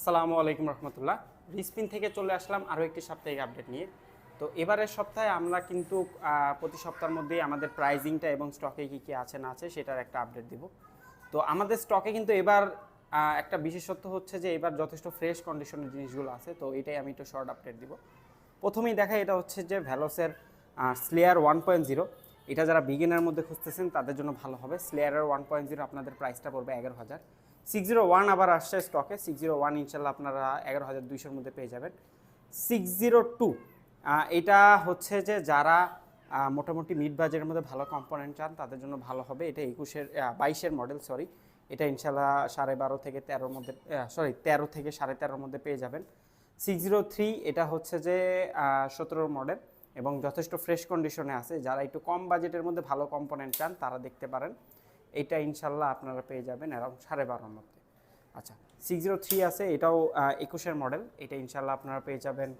আসসালামু আলাইকুম রহমতুল্লাহ। রিসপিন থেকে চলে আসলাম আরও একটি সাপ্তাহিক আপডেট নিয়ে। তো এবারের সপ্তাহে আমরা কিন্তু প্রতি সপ্তাহের মধ্যেই আমাদের প্রাইজিংটা এবং স্টকে কী কী আছে না আছে সেটার একটা আপডেট দিব। তো আমাদের স্টকে কিন্তু এবার একটা বিশেষত্ব হচ্ছে যে এবার যথেষ্ট ফ্রেশ কন্ডিশনের জিনিসগুলো আছে। তো এটাই আমি একটু শর্ট আপডেট দিব। প্রথমেই দেখা এটা হচ্ছে যে ভ্যালোসের স্লেয়ার ওয়ান পয়েন্ট জিরো এটা যারা বিগিনার মধ্যে খুঁজতেছেন, তাদের জন্য ভালো হবে। স্লেয়ারের ওয়ান পয়েন্ট জিরো আপনাদের প্রাইসটা পড়বে এগারো হাজার। সিক্স জিরো ওয়ান আবার আসছে স্টকে সিক্স জিরো ওয়ান ইনশাল্লাহ আপনারা এগারো হাজার দুইশোর মধ্যে পেয়ে যাবেন। সিক্স জিরো টু এটা হচ্ছে যে যারা মোটামুটি মিড বাজেটের মধ্যে ভালো কম্পোনেন্ট চান, তাদের জন্য ভালো হবে। এটা একুশের বাইশের মডেল সরি এটা ইনশাল্লাহ সাড়ে বারো থেকে তেরোর মধ্যে সরি তেরো থেকে সাড়ে তেরোর মধ্যে পেয়ে যাবেন। সিক্স জিরো থ্রি এটা হচ্ছে যে সতেরোর মডেল এবং যথেষ্ট ফ্রেশ কন্ডিশনে আছে। যারা একটু কম বাজেটের মধ্যে ভালো কম্পোনেন্ট চান, তারা দেখতে পারেন। এটা ইনশাল্লাহ আপনারা পেয়ে যাবেন অ্যারাউন্ড সাড়ে বারোর মধ্যে। আচ্ছা সিক্স জিরো থ্রি আছে, এটাও একুশের মডেল এটা ইনশাল্লাহ আপনারা পেয়ে যাবেন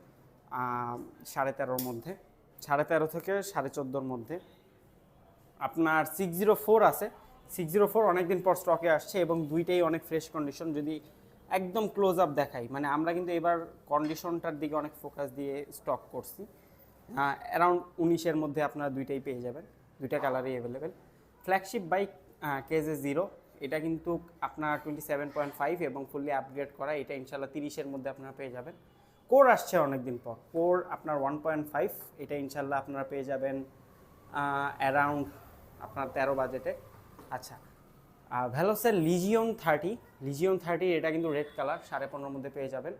সাড়ে তেরোর মধ্যে। সাড়ে তেরো থেকে সাড়ে চোদ্দোর মধ্যে। আপনার সিক্স জিরো ফোর আছে। সিক্স জিরো ফোর অনেকদিন পর স্টকে আসছে এবং দুইটাই অনেক ফ্রেশ কন্ডিশন যদি একদম ক্লোজ আপ দেখাই মানে আমরা কিন্তু এবার কন্ডিশনটার দিকে অনেক ফোকাস দিয়ে স্টক করছি। অ্যারাউন্ড উনিশের মধ্যে আপনারা দুইটাই পেয়ে যাবেন, দুইটা কালারই অ্যাভেলেবেল ফ্ল্যাগশিপ বাইক কেজে জিরো এটা কিন্তু আপনার টোয়েন্টি সেভেন পয়েন্ট ফাইভ এবং ফুললি আপগ্রেড করা, এটা ইনশাল্লাহ তিরিশের মধ্যে আপনারা পেয়ে যাবেন। কোর আসছে অনেকদিন পর কোর আপনার ওয়ান পয়েন্ট ফাইভ এটা ইনশাল্লাহ আপনারা পেয়ে যাবেন অ্যারাউন্ড আপনার তেরো বাজেটে আচ্ছা ভ্যালোসের লিজিয়ন থার্টি লিজিয়ন থার্টি এটা কিন্তু রেড কালার সাড়ে পনেরোর মধ্যে পেয়ে যাবেন।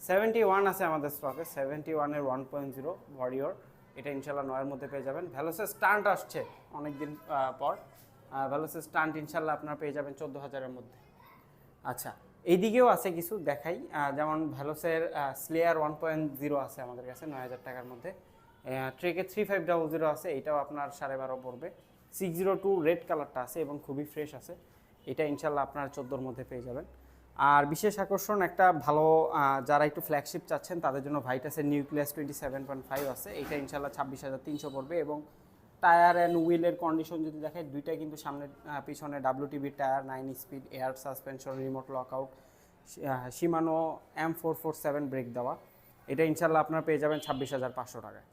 সেভেন্টি ওয়ান আছে আমাদের স্টকে সেভেন্টি ওয়ানের ওয়ান পয়েন্ট জিরো ওয়ারিয়র এটা ইনশাল্লাহ নয়ের মধ্যে পেয়ে যাবেন। ভ্যালোসের স্টান্ট আসছে অনেকদিন আহ, পর। ভ্যালোসের স্টান্ট ইনশাল্লাহ আপনারা পেয়ে যাবেন চোদ্দ হাজারের মধ্যে। আচ্ছা এইদিকেও আছে কিছু দেখাই। যেমন ভ্যালোসের স্লেয়ার ওয়ান পয়েন্ট জিরো আছে আমাদের কাছে নয় হাজার টাকার মধ্যে। ট্রেকে থ্রি ফাইভ ডাবল জিরো আছে এটাও আপনার সাড়ে বারো পড়বে। সিক্স জিরো টু রেড কালারটা আছে এবং খুবই ফ্রেশ আছে। এটা ইনশাল্লাহ আপনার চোদ্দোর মধ্যে পেয়ে যাবেন। আর বিশেষ আকর্ষণ একটা ভালো যারা একটু ফ্ল্যাগশিপ চাচ্ছেন, তাদের জন্য ভাইটাসের nucleus twenty seven point five আছে। এটা ইনশাল্লাহ ছাব্বিশ হাজার তিনশো পড়বে এবং টায়ার অ্যান্ড হুইলের কন্ডিশন যদি দেখে দুইটাই কিন্তু সামনে পিছনে WTV tyre nine speed air suspension remote lock out Shimano M four four seven brake দেওয়া। এটা ইনশাল্লাহ আপনার পেয়ে যাবেন ছাব্বিশ হাজার পাঁচশো টাকায়।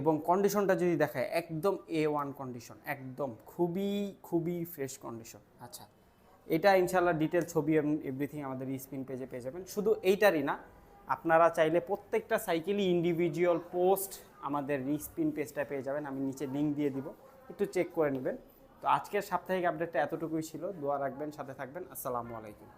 এবং কন্ডিশনটা যদি দেখায় একদম এ ওয়ান কন্ডিশন একদম খুবই খুবই ফ্রেশ কন্ডিশন আচ্ছা। এটা ইনশাল্লাহ ডিটেল ছবি এবং এভরিথিং আমাদের স্ক্রিন পেজে পেয়ে যাবেন। শুধু এইটারই না আপনারা চাইলে প্রত্যেকটা সাইকেলই ইন্ডিভিজুয়াল পোস্ট আমাদের রিস্পিন পেজটা পেয়ে যাবেন। আমি নিচে লিঙ্ক দিয়ে দিব একটু চেক করে নেবেন। তো আজকের সাপ্তাহিক আপডেটটা এতটুকুই ছিল। দোয়া রাখবেন সাথে থাকবেন। আসসালামু আলাইকুম।